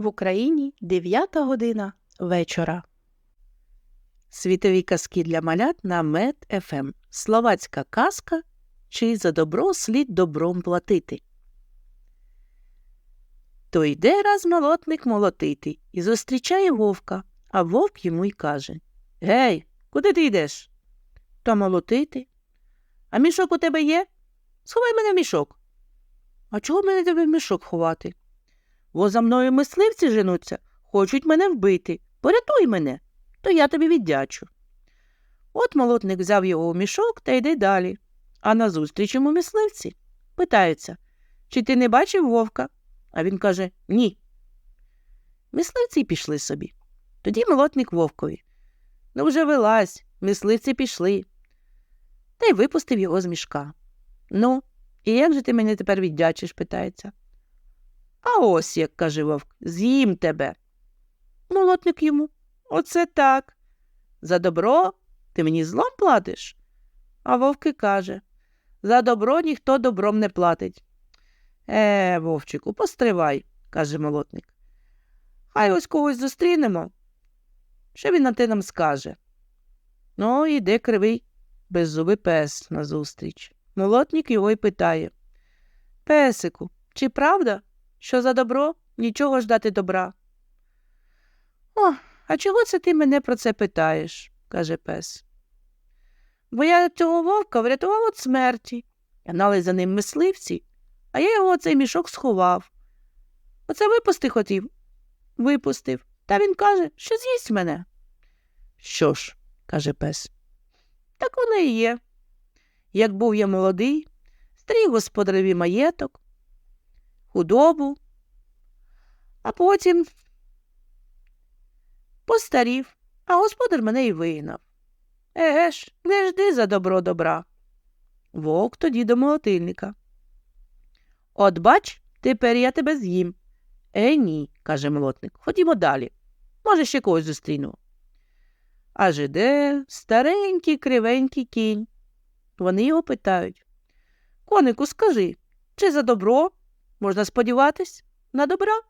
В Україні 9 година вечора. Світові казки для малят на Мед ФМ. Словацька казка чи за добро слід добром платити. То йде раз молотник молотити і зустрічає вовка, а вовк йому й каже Гей, куди ти йдеш? Та молотити. А мішок у тебе є? Сховай мене в мішок. А чого мене тебе в мішок ховати? Бо за мною мисливці женуться, хочуть мене вбити. Порятуй мене, то я тобі віддячу. От молотник взяв його у мішок та йде далі. А назустріч йому мисливці. Питаються, чи ти не бачив вовка? А він каже Ні. Мисливці пішли собі. Тоді молотник вовкові. Ну, вже вилазь, мисливці пішли. Та й випустив його з мішка. Ну, і як же ти мене тепер віддячиш? питається. А ось як каже вовк, з'їм тебе. Молотник йому. Оце так. За добро ти мені злом платиш? А вовки каже За добро ніхто добром не платить. Е, вовчику, постривай, каже молотник. Хай ось когось зустрінемо. Що він на те нам скаже? Ну, іде кривий, беззубий пес назустріч. Молотник його й питає Песику, чи правда, що за добро нічого ждати добра? О, а чого це ти мене про це питаєш? каже пес. Бо я цього вовка врятував від смерті. Гнали за ним мисливці, а я його цей мішок сховав. Оце випусти хотів. Випустив. Та він каже, що з'їсть мене. Що ж, каже пес, так воно і є. Як був я молодий, стріг господареві маєток, худобу, а потім постарів, а господар мене й вигнав. Еге ж, не жди за добро добра. Вовк тоді до молотильника. От бач, тепер я тебе з'їм. Е, ні, каже молотник. Ходімо далі. Може, ще когось зустріну. Аж іде старенький кривенький кінь. Вони його питають Конику, скажи, чи за добро можна сподіватись на добра?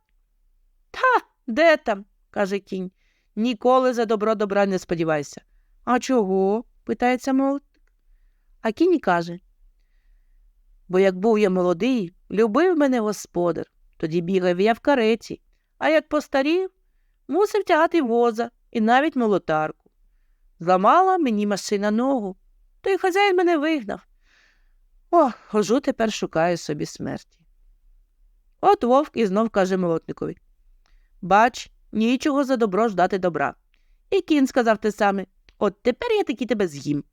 Та, де там? каже кінь. Ніколи за добро добра не сподівайся. А чого? питається молотник. А кінь каже Бо як був я молодий, любив мене господар, тоді бігав я в кареті, а як постарів, мусив тягати воза і навіть молотарку. Зламала мені машина ногу, то й хазяїн мене вигнав. О, хожу тепер шукаю собі смерті. От вовк і знов каже молотникові Бач, нічого за добро ждати добра. І кін сказав те саме От тепер я таки тебе з'їм.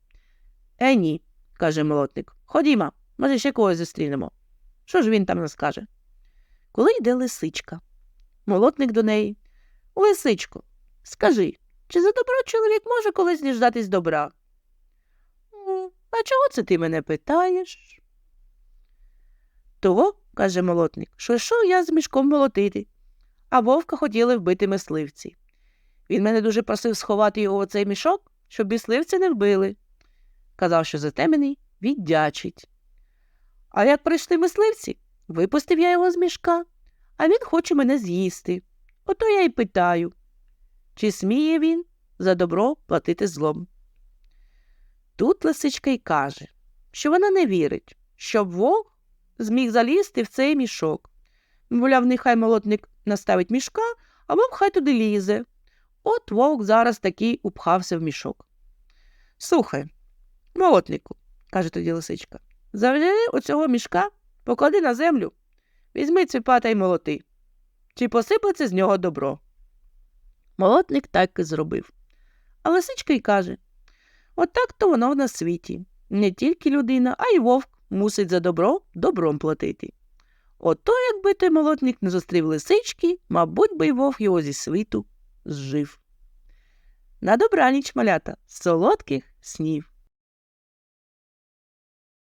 Е, ні, каже молотник. Ходімо, може, ще когось зустрінемо. Що ж він там нас каже? Коли йде лисичка. Молотник до неї. Лисичко, скажи, чи за добро чоловік може колись діждатись добра? А чого це ти мене питаєш? Того, каже молотник, що йшов я з мішком молотити, а вовка хотіли вбити мисливці. Він мене дуже просив сховати його у цей мішок, щоб мисливці не вбили. Казав, що затемений віддячить. А як прийшли мисливці, випустив я його з мішка, а він хоче мене з'їсти. Ото я й питаю, чи сміє він за добро платити злом. Тут лисичка й каже, що вона не вірить, щоб вовк зміг залізти в цей мішок. Мовляв, нехай молотник наставить мішка, а вовк хай туди лізе. От вовк зараз такий упхався в мішок. Слухай, молотнику, каже тоді лисичка, завжди оцього мішка поклади на землю, візьми цвіпата й молоти. Чи посиплеться з нього добро? Молотник так і зробив. А лисичка й каже Отак то воно на світі. Не тільки людина, а й вовк мусить за добро добром платити. Ото, якби той молотник не зустрів лисички, мабуть, би й вовк його зі світу зжив. На добраніч, малята, солодких снів.